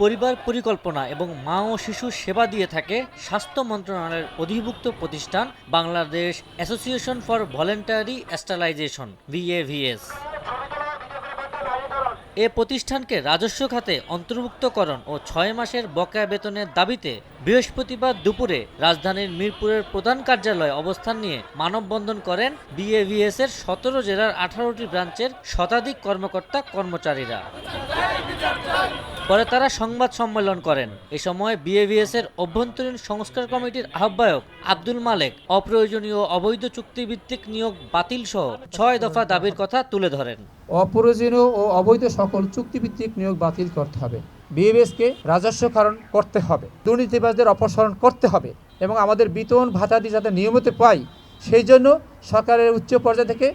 পরিবার পরিকল্পনা এবং মা ও শিশু সেবা দিয়ে থাকে স্বাস্থ্য মন্ত্রণালয়ের অধিভুক্ত প্রতিষ্ঠান Bangladesh association for voluntary sterilisation VAVS এ প্রতিষ্ঠানকে রাজস্ব খাতে অন্তর্ভুক্তকরণ ও ছয় মাসের বকেয়া বেতনের দাবিতে বৃহস্পতিবার দুপুরে রাজধানীর মিরপুরের প্রধান কার্যালয়ে অবস্থান নিয়ে মানববন্ধন করেন বিএভিএস এর সতেরো জেলার আঠারোটি ব্রাঞ্চের শতাধিক কর্মকর্তা কর্মচারীরা। পরে তারা সংবাদ সম্মেলন করেন। এ সময় বিএভিএস এর অভ্যন্তরীণ সংস্কার কমিটির আহ্বায়ক আব্দুল মালেক অপ্রয়োজনীয় অবৈধ চুক্তিভিত্তিক নিয়োগ বাতিল সহ ছয় দফা দাবির কথা তুলে ধরেন। অপ্রয়োজনীয় ও অবৈধ সকল চুক্তিভিত্তিক নিয়োগ বাতিল করতে হবে। বিএভিএসকে রাজস্ব কারণ করতে হবে, দুর্নীতিবাজদের অপসারণ করতে হবে এবং আমাদের বেতন ভাতাদি যাতে নিয়মিত পাই, সেই জন্য সরকারের উচ্চ পর্যায় থেকে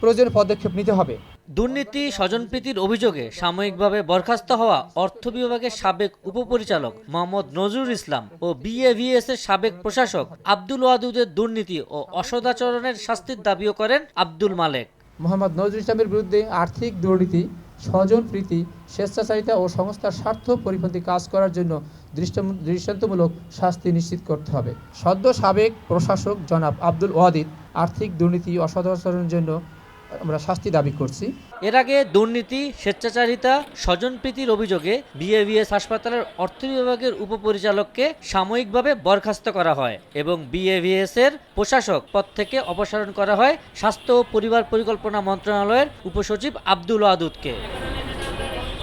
প্রয়োজনীয় পদক্ষেপ নিতে হবে। দুর্নীতি, স্বজনপ্রীতির অভিযোগে সাময়িকভাবে বরখাস্ত হওয়া অর্থ বিভাগের সাবেক উপপরিচালক মোহাম্মদ নজরুল ইসলাম ও বিএভিএস এর সাবেক প্রশাসক আব্দুল ওয়াদুদের দুর্নীতি ও অসদাচরণের শাস্তির দাবিও করেন আব্দুল মালেক। মোহাম্মদ নজরুল ইসলামের বিরুদ্ধে আর্থিক দুর্নীতি স্বজন প্রীতি স্বেচ্ছাচারিতা ও সংস্থার স্বার্থ পরিপন্থী কাজ করার জন্য দৃষ্ট- দৃষ্টান্তমূলক শাস্তি নিশ্চিত করতে হবে। সদ্য সাবেক প্রশাসক জনাব আব্দুল ওয়াদিদ আর্থিক দুর্নীতি অসদাচরণের জন্য আমরা শাস্তি দাবি করছি। এর আগে দুর্নীতি, স্বেচ্ছাচারিতা, স্বজনপ্রীতির অভিযোগে বিএভিএস হাসপাতালের অর্থ বিভাগের উপপরিচালককে সাময়িকভাবে বরখাস্ত করা হয় এবং বিএভিএস এর প্রশাসক পদ থেকে অপসারণ করা হয় স্বাস্থ্য ও পরিবার পরিকল্পনা মন্ত্রণালয়ের উপসচিব আব্দুল ওয়াদুদকে।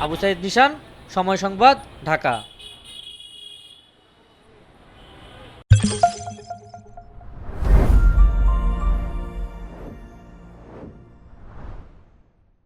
আবু সাইদ নিশান, সময় সংবাদ, ঢাকা।